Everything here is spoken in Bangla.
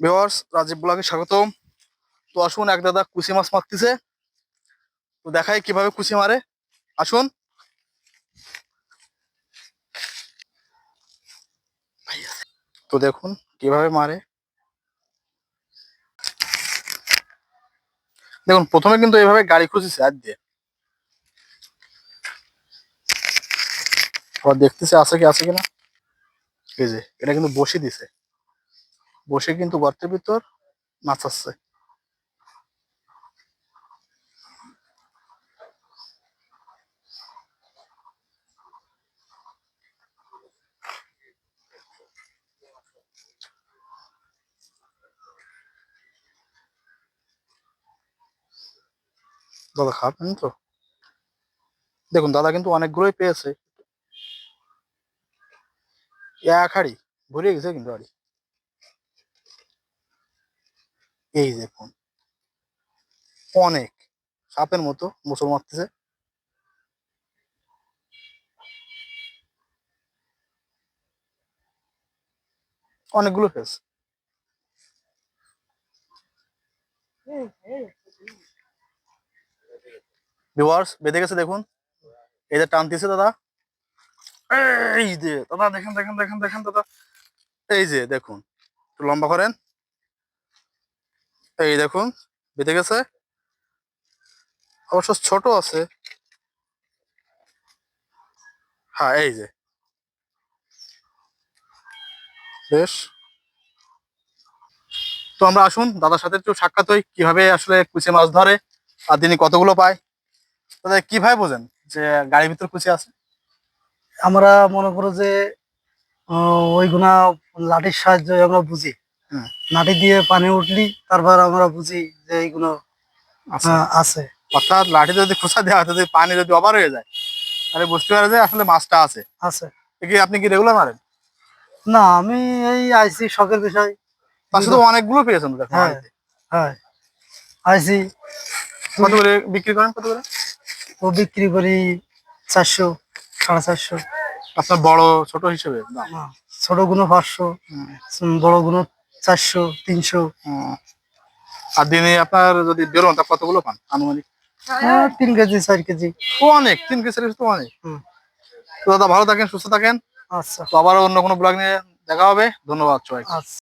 ভিওয়ার্স রাজীব ব্লগে স্বাগতম। তো আসুন, এক দাদা কুচি মাছ মারতেছে। তো দেখাই কীভাবে কুচি মারে। আসুন। তো দেখুন, কীভাবে মারে। দেখুন, প্রথমে কিন্তু এইভাবে গাড়ি খুঁজেছে আর দিয়ে। দেখতেছে আছে কি, আছে কিনা এই যে, এটা কিন্তু বসে দিছে বসে কিন্তু গর্তের ভিতর মাছ আসছে দাদা খাবেন তো? দেখুন, দাদা কিন্তু অনেকগুলোই পেয়েছে। এক হাড়ি ভরে গেছে কিন্তু হাড়ি। এই দেখুন। অনেক সাপের মতো মুসল মারতেছে। অনেকগুলো ফেস ভিউয়ার্স, বেঁধে গেছে দেখুন। এই যে টানতেছে দাদা। এই যে, দাদা, দেখেন দেখেন দেখেন দেখেন, দাদা। এই যে, দেখুন। একটু লম্বা করেন। এই দেখুন বেঁধে গেছে। অবশ্য ছোট আছে। হ্যাঁ এই যে। বেশ। তো আমরা আসুন দাদার সাথে একটু সাক্ষাৎ হই কীভাবে আসলে কুচি মাছ ধরে আর তিনি কতগুলো পায়। দাদা কীভাবে বোঝেন যে গাড়ির ভিতর কুচে আছে? আমরা মনে করো যে আহ, ওইগুলা লাঠির সাহায্যে আমরা বুঝি। হুম। লাঠি দিয়ে পানি উঠলি তারপর আমরা বুঝি যে এইগুলো আছে। অর্থাৎ লাঠি যদি খোসা দেওয়া হয় যদি পানি যদি অবার হয়ে যায় তাহলে বুঝতে পারে যে আসলে মাছটা আছে। আছে। কি আপনি কি রেগুলার মারেন? না আমি এই আইসি শখের বিষয়। তার সাথে অনেকগুলো পেয়েছেন তো হ্যাঁ। হ্যাঁ। আইসি কত করে বিক্রি করেন কত করে? ও বিক্রি করি চারশো সাড়ে চারশো। আপনার বড় ছোট হিসেবে ছোটগুলো পাঁচশো বড়গুলো চারশো তিনশো। আর দিনে আপনার যদি বেরোন তা কতগুলো পান আনুমানিক? হ্যাঁ, তিন কেজি চার কেজি। অনেক তিন কেজি তো অনেক। হুম। তো দাদা ভালো থাকেন সুস্থ থাকেন। আচ্ছা। তো আবার অন্য কোনো ব্লগ নিয়ে দেখা হবে। ধন্যবাদ সবাই আচ্ছা।